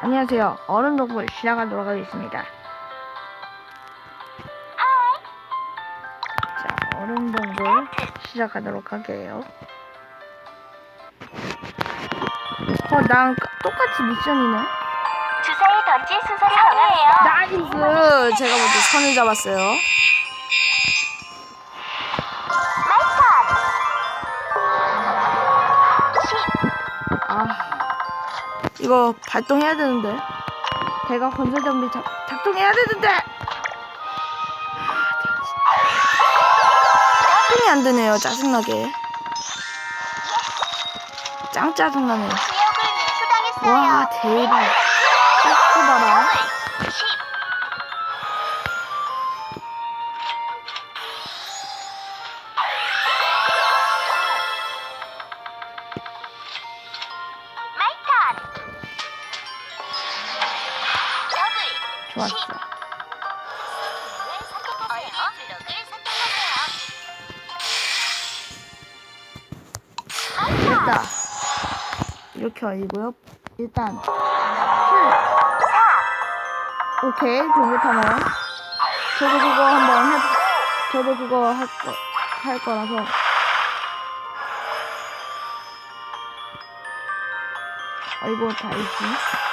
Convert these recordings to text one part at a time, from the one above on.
안녕하세요. 얼음 동굴 시작하도록 하겠습니다. 자, 얼음 동굴 시작하도록 할게요. 어, 나랑 똑같이 미션이네. 주사위 던질 순서를 정하네요. 나이스! 제가 먼저 선을 잡았어요. 이거 발동해야 되는데. 배가 건설 장비 작, 작동해야 되는데. 작동이 안 되네요. 짜증나게. 짱 짜증나네. 지역을 밀수당했어요. 와, 대박. 봐라. 이렇게 아니고요. 일단 실. 오케이, 종교타모. 저도 그거 한번 해. 저도 그거 할 거, 할 거라서. 아이고, 다 있지.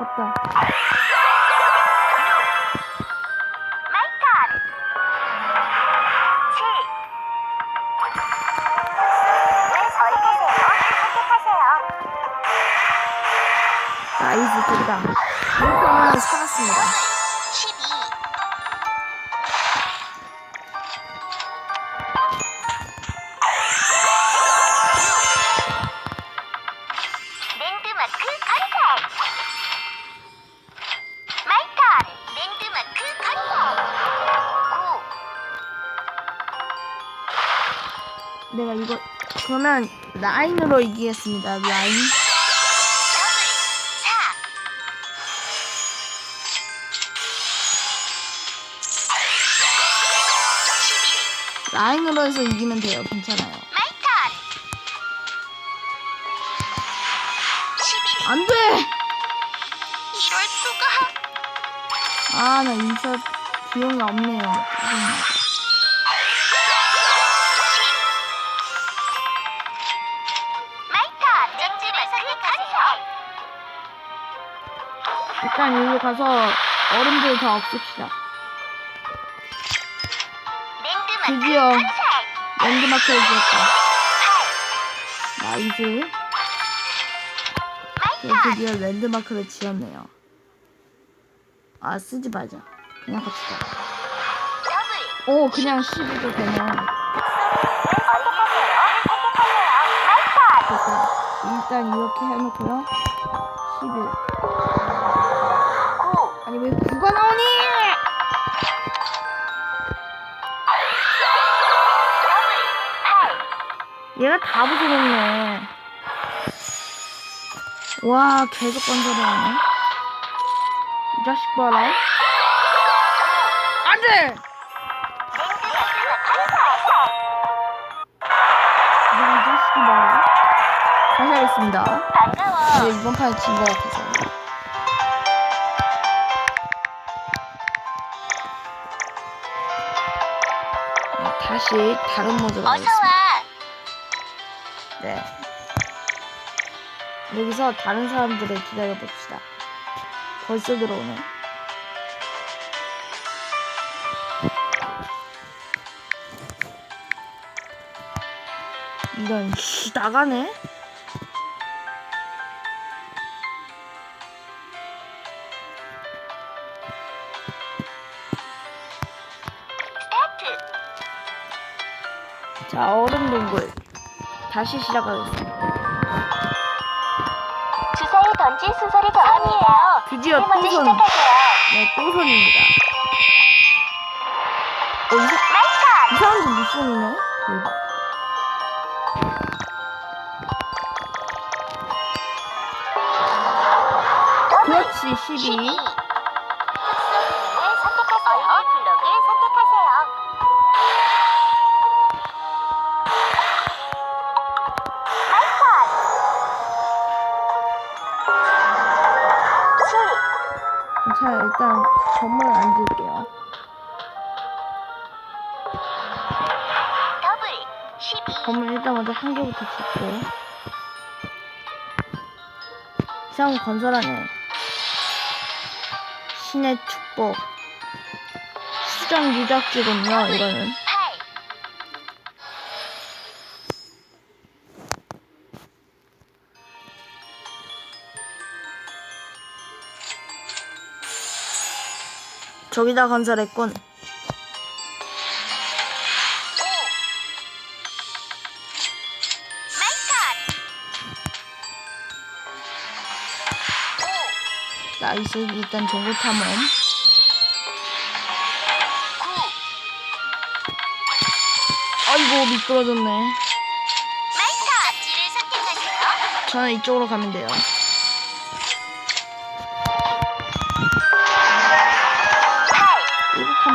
아깝다. 라인으로 이기겠습니다. 라인. 더블. 4. 라인으로 해서 이기면 돼요. 괜찮아요. 마이턴 11안 돼! 이럴 수가 아, 나 인사 비용이 없네요. 음. 일단 여기 가서 얼음들 다. 랜드마크 드디어. 지었다. 나이스. 저 마이턴 드디어 랜드마크를 지었네요. 아, 쓰지 말자. 그냥 갑시다. 오, 그냥 12도 되네. 일단 이렇게 해놓고요. 11. 9 아니, 왜 9가 나오니? 더블 8 얘가 다 부숴놓네. 와, 계속 건설해오네. 이 자식 봐라. 안 돼! 이 자식이 봐라. 다시 하겠습니다. 네, 이번 판에 진것 같아서. 네, 다시 다른 모드로 어서 하겠습니다. 와 네. 여기서 다른 사람들을 기다려 봅시다. 벌써 들어오네. 씨 나가네. 다시 시작하겠습니다. 주사위 던질 순서를 정합니다. 드디어 또선 시작하세요. 네 또 선입니다. 어, 이, 사, 이 사람도 미션이네. 대박. 그렇지. 역시 12. 자, 일단 건물 안12 건물 일단 먼저 한 개부터 짓고. 이상 건설하네. 신의 축복. 수정 유적지군요, 이거는. 저기다 건설했군. 5 마이턴 5 나이스, 일단 정보 탐험. 9 아이고, 미끄러졌네. 저는 이쪽으로 가면 돼요.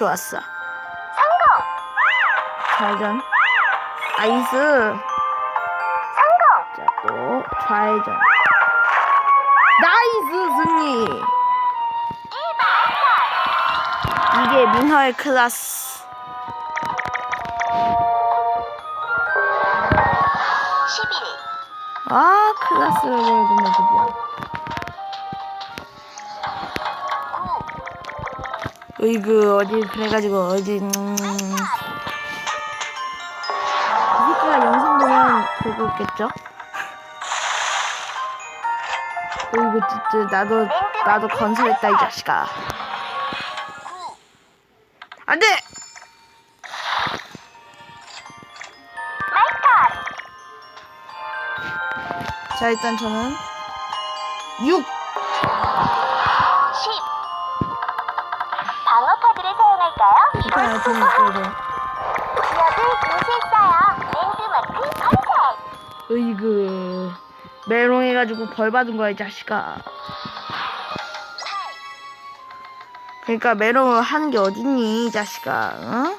좋았어. 성공 좌회전. 나이스. 성공 자, 또 좌회전. 나이스 승리. 이게 민허의 클라스. 11 아, 클라스를 보여준다, 드디어. 으이그, 어디, 그래가지고, 어디, 음. 이 새끼가 영상 보면 보고 있겠죠? 어이구, 진짜, 나도, 나도 건설했다, 이 자식아. 9안 돼! 마이턴 자, 일단 저는 6! 인쇄했어요 랜드마크 건설 으이그. 메롱해가지고 벌 받은 거야, 이 자식아. 8 그러니까 메롱을 하는 게 어딨니, 이 자식아, 응?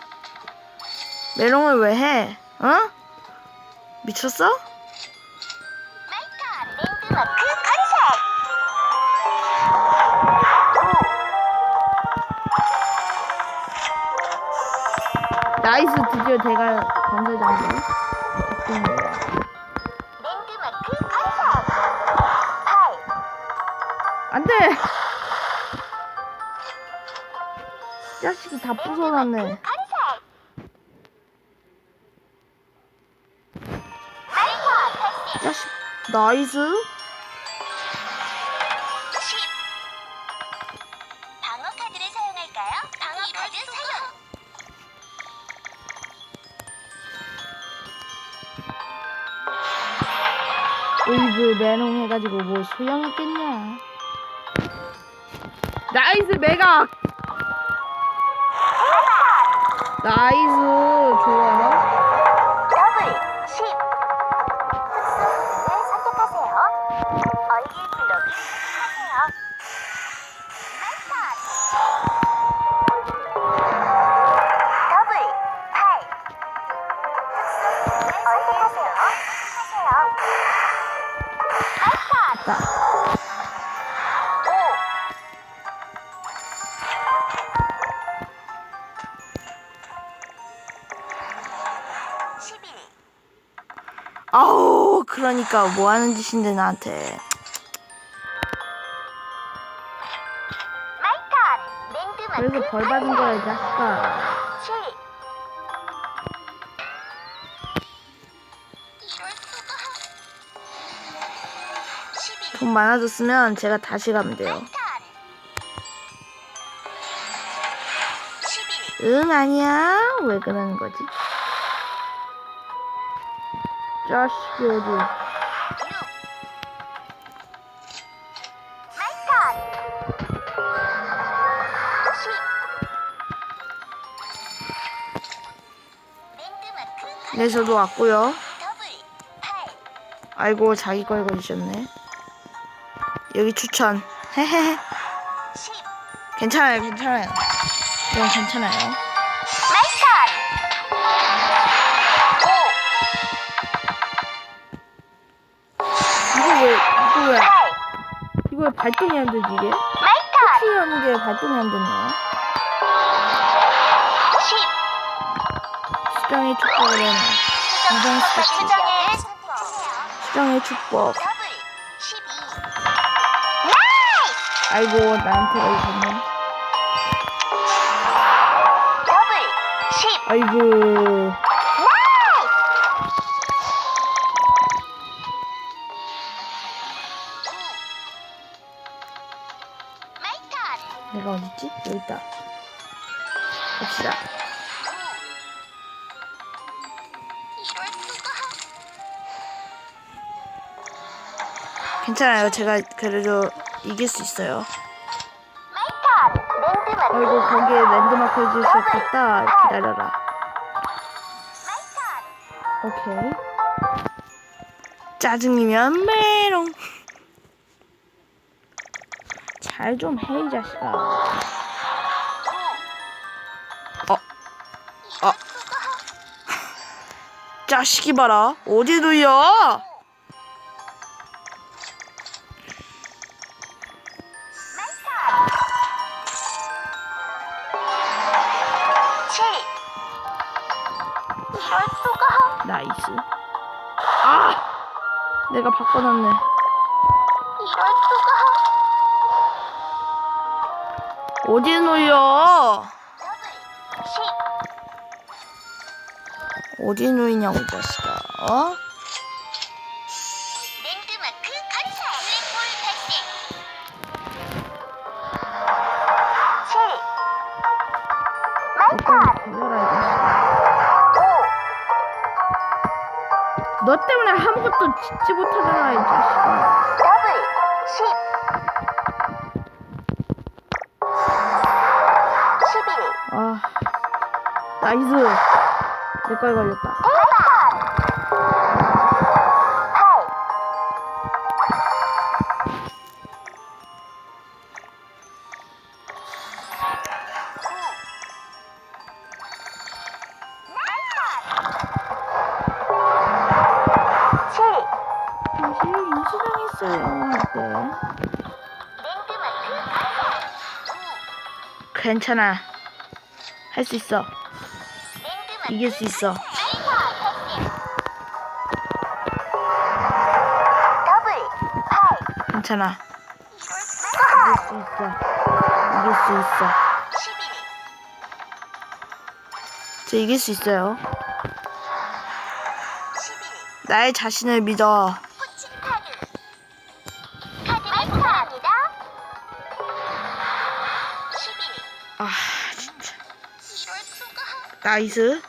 메롱을 왜 해? 어? 미쳤어? 드디어 제가 건설장비. 됐습니다. 랜드마크 건설 8안 돼! 자식이 다 발생 자식, 나이스? 해가지고 뭐 소용있겠냐. 나이스, 매각! 나이스, 좋아. 더블 10 특수 기능을 선택하세요 얼길 블록을 선택하세요 마이턴 더블 8 특수 기능을 선택하세요 하세요 마이턴 나, 5 11 아우, 그러니까 뭐 하는 짓인데, 나한테. 그래서 벌 받은 거야, 이 자식아. 돈 많아졌으면 제가 다시 가면 돼요. 턴11 응, 아니야. 왜 그러는 거지? 자식이 어디. 6 마이 턴10 랜드마크 네, 저도 왔고요. 더블 8 아이고, 자기 걸 걸으셨네. 여기 추천. 헤헤헤. 10 괜찮아요, 괜찮아요. 이건 괜찮아요. 마이 턴5 이거 왜, 이거 왜, 8 이거 왜 발동이 안 되지, 이게? 키우는 게 발동이 안 되네요. 10 수정의 축복을 해놔. 이정 스태프. 수정을 선택하세요 수정의 축복. 아이고, 나한테 10 아이고. 내가 어딨지? 여기 있다. 수가 괜찮아요. 제가 그래도 이길 수 있어요. 아이고, 거기에 랜드마크 해줄 수 있겠다. 기다려라. 오케이. 짜증이면 메롱. 잘 좀 해, 이 자식아. 어, 어. 자식이 봐라. 어디 눌려? 7 이럴 수가 나이스. 아! 내가 바꿔놨네. 이럴 수가 어디 10 어디 누이냐고, 이 자식아. 어? 아무것도 짓지 못하잖아, 이 자식아. 더블 10 11 아, 나이스. 내 거에 걸렸다. 괜찮아. 할 수 있어. 이길 수 있어. 더블 8 괜찮아. 이길 수 있어. 이길 수 있어. 11저 이길 수 있어요. 11 나의 자신을 믿어. 아, 진짜. 나이스.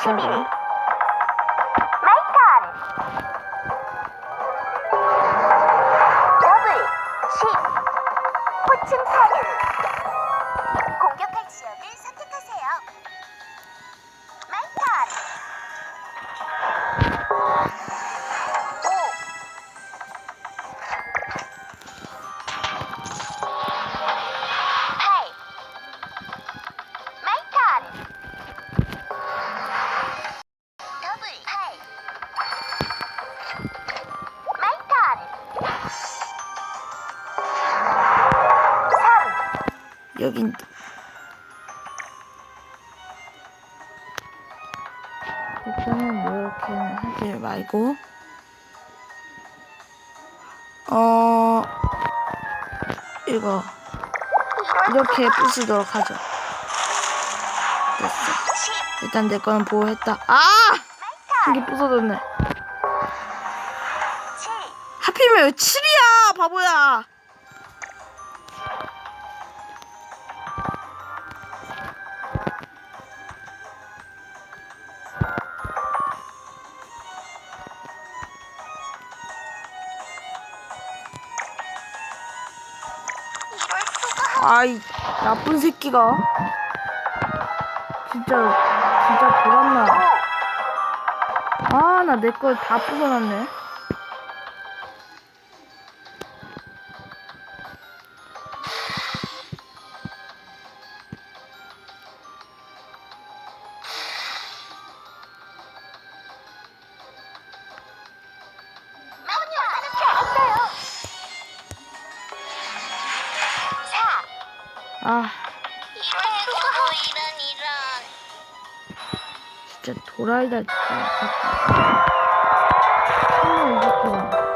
11시 여긴 일단은 이렇게 하지 말고 어 이거 이렇게 부수도록 하죠. 됐어. 10, 일단 내 거는 보호했다. 아! 이게 부서졌네. 7, 하필이면 왜 7이야, 바보야. 아이, 나쁜 새끼가. 진짜, 진짜 돌았나. 아, 나내거다 부숴놨네. 새끼가.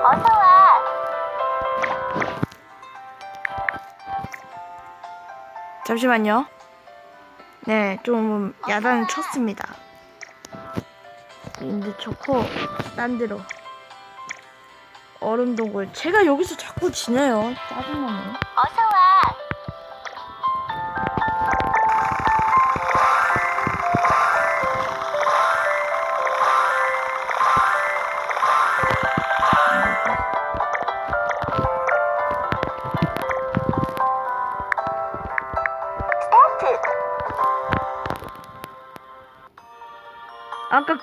어서 와. 잠시만요. 네, 좀 야단을 쳤습니다. 인드 쳤고, 딴 데로. 얼음 동굴. 제가 여기서 자꾸 지내요. 짜증나네. 어서 와.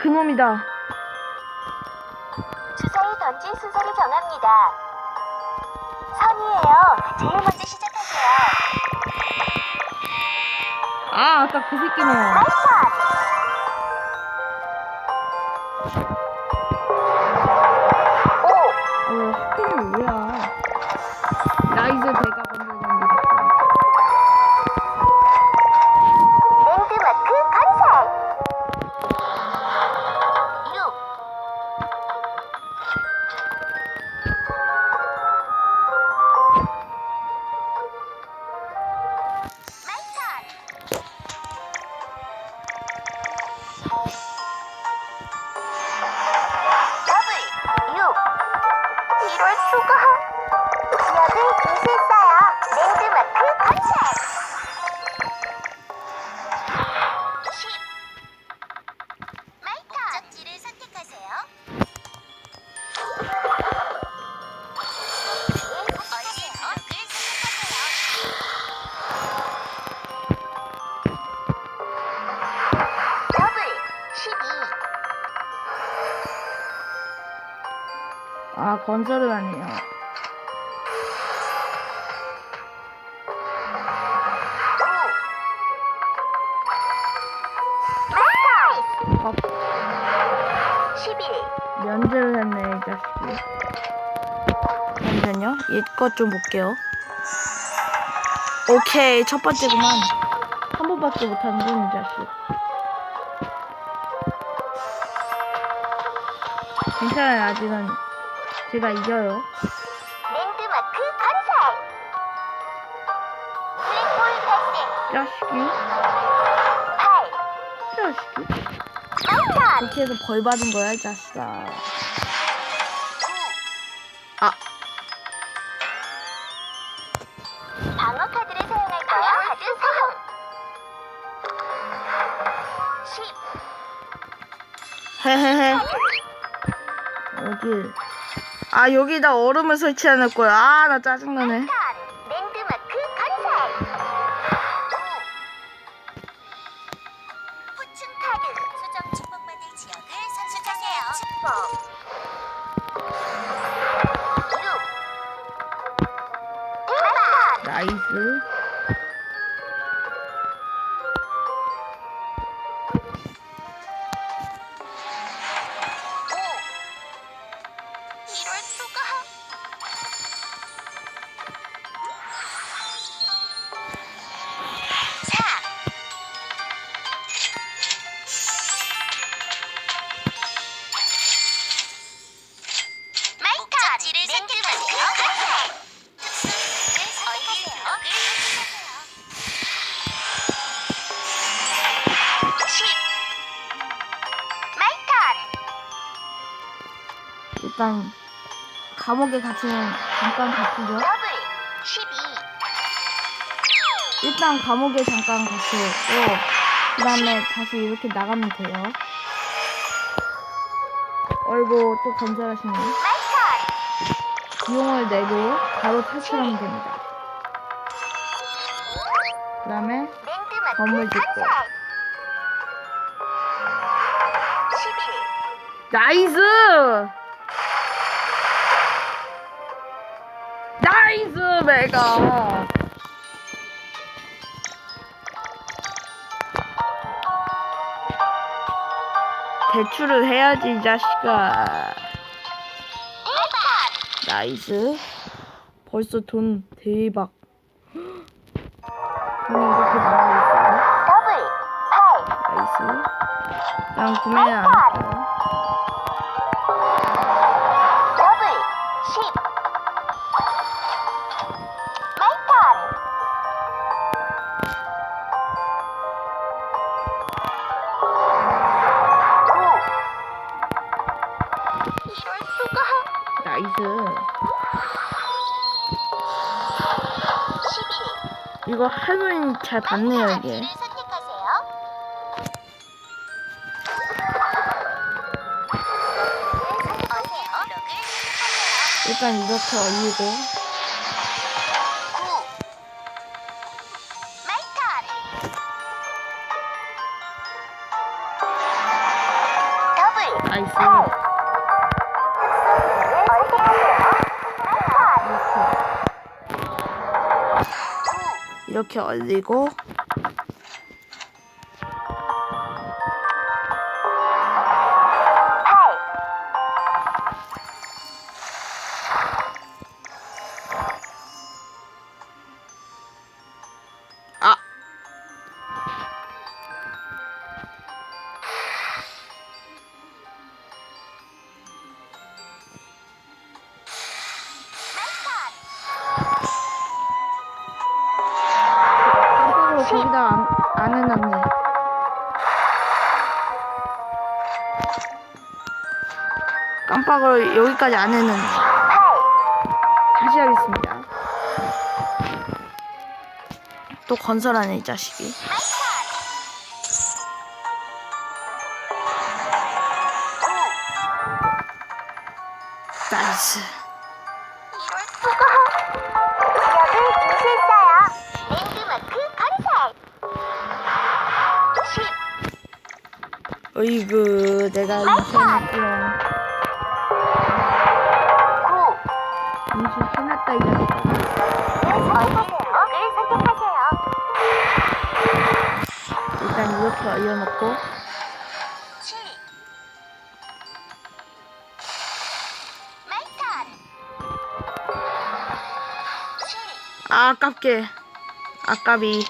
그놈이다. 주사위 던질 순서를 정합니다. 선이에요. 제일 먼저 시작하세요. 아, 아까 그 새끼네. 발판. 오, 건설을 하네요. 마이턴 어, 11 면제를 했네, 이 자식이. 잠시만요. 얘것좀 볼게요. 오케이, 첫 번째구만. 한 번밖에 못하는군, 이 자식. 괜찮아요, 아직은. 제가 이겨요. 랜드마크 건설 블랙홀 발생 자식이. 8 자식이. 마이턴 그렇게 해서 벌 받은 거야, 이 자식아. 9 아, 방어 카드를 사용할까요? 카드 사용 10 헤헤헤. 어디? 아, 여기다 얼음을 설치해놓을 거야. 아, 나 짜증나네. 감옥에 갇히면 잠깐 갇히죠. 더블 12 일단 감옥에 잠깐 갇히고 그 다음에 다시 이렇게 나가면 돼요. 어이구 또 건설하시네. 마이턴 비용을 내고 바로 탈출하면 됩니다. 그 다음에 건물 짓고. 건설 11 나이스! 나이스 메가! 대출을 해야지 이 자식아. 나이스. 벌써 돈 대박. 돈이 이렇게. 더블 8 나이스. 난 구매는 안 할게 이거 할머니 잘 봤네요, 이게. 선택하세요. 일단 이렇게 올리고. 이렇게 올리고. 안 해놨네. 깜빡으로 여기까지 안 해놨네. 팔 다시 하겠습니다. 또 건설하네, 이 자식이. 올려놓고. 7 마이턴 7 아, 아깝게. 아깝이.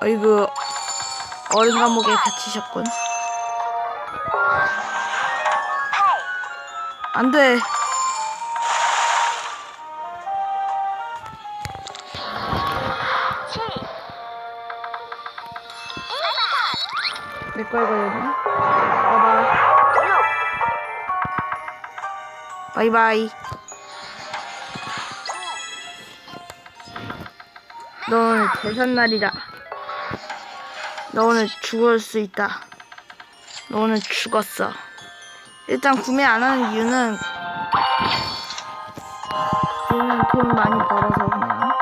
9 어이구, 어른 감옥에 갇히셨군. 8안돼 거이거든요. 봐봐. 6 바이바이. 너 오늘 대선 날이다. 너 오늘 죽을 수 있다. 너 오늘 죽었어. 일단 구매 안 하는 이유는 이유는 돈 많이 벌어서 그냥.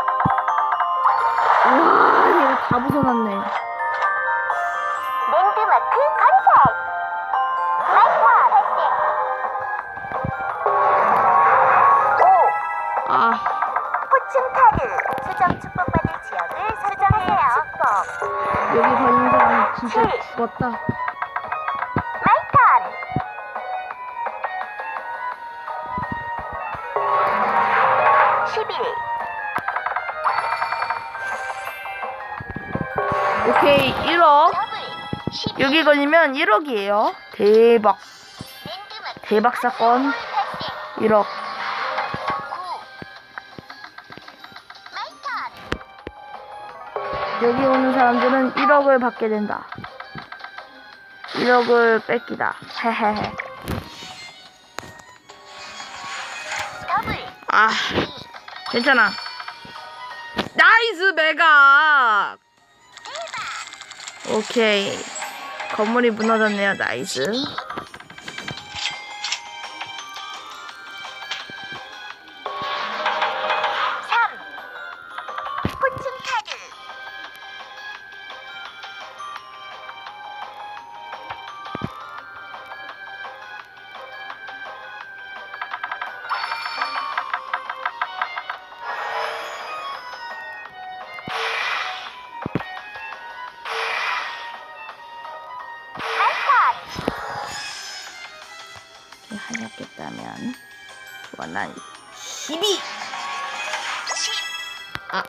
와, 얘가 다 부숴놨네. 여기 걸린 사람 진짜 죽었다. 마이턴 11 오케이, 1억. 더블 12 여기 걸리면 1억이에요. 대박. 대박 사건. 발생 1억. 여기 오는 사람들은 1억을 받게 된다. 1억을 뺏기다. 헤헤헤. 아, 괜찮아. 나이스 메가. 오케이. 건물이 무너졌네요. 나이스. 좋아 난 12. 아,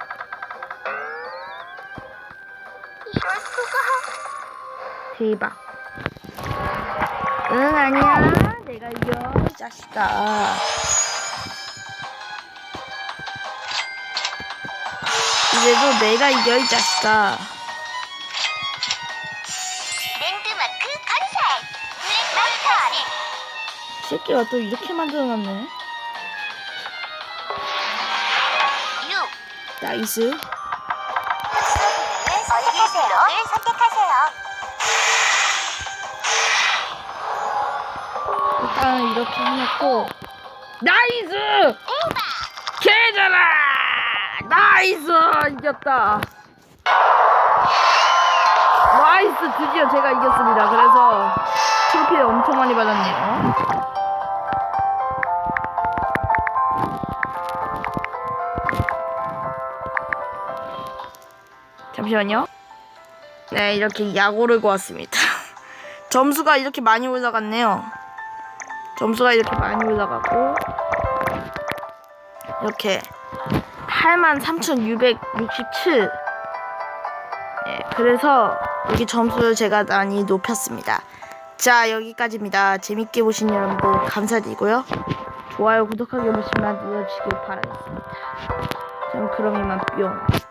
이럴 수가 대박. 응 아니야. 내가 이겨 이 자식아. 이제도 내가 이겨 이 자식아. 새끼가 또 이렇게 만들어놨네. 6 나이스. 선택하세요. 선택하세요. 일단은 이렇게 해놓고 나이스! 개잖아! 나이스! 이겼다. 나이스! 드디어 제가 이겼습니다. 그래서 트로피를 엄청 많이 받았네요. 잠시만요. 네, 이렇게 야구를 고왔습니다. 점수가 이렇게 많이 올라갔네요. 점수가 이렇게 많이 올라가고 이렇게 83,667 예, 그래서 여기 점수를 제가 많이 높였습니다. 자 여기까지입니다. 재밌게 보신 여러분들 감사드리고요. 좋아요, 구독하기 한 번씩만 눌러주시길 바라겠습니다. 저는 그럼 이만 뿅.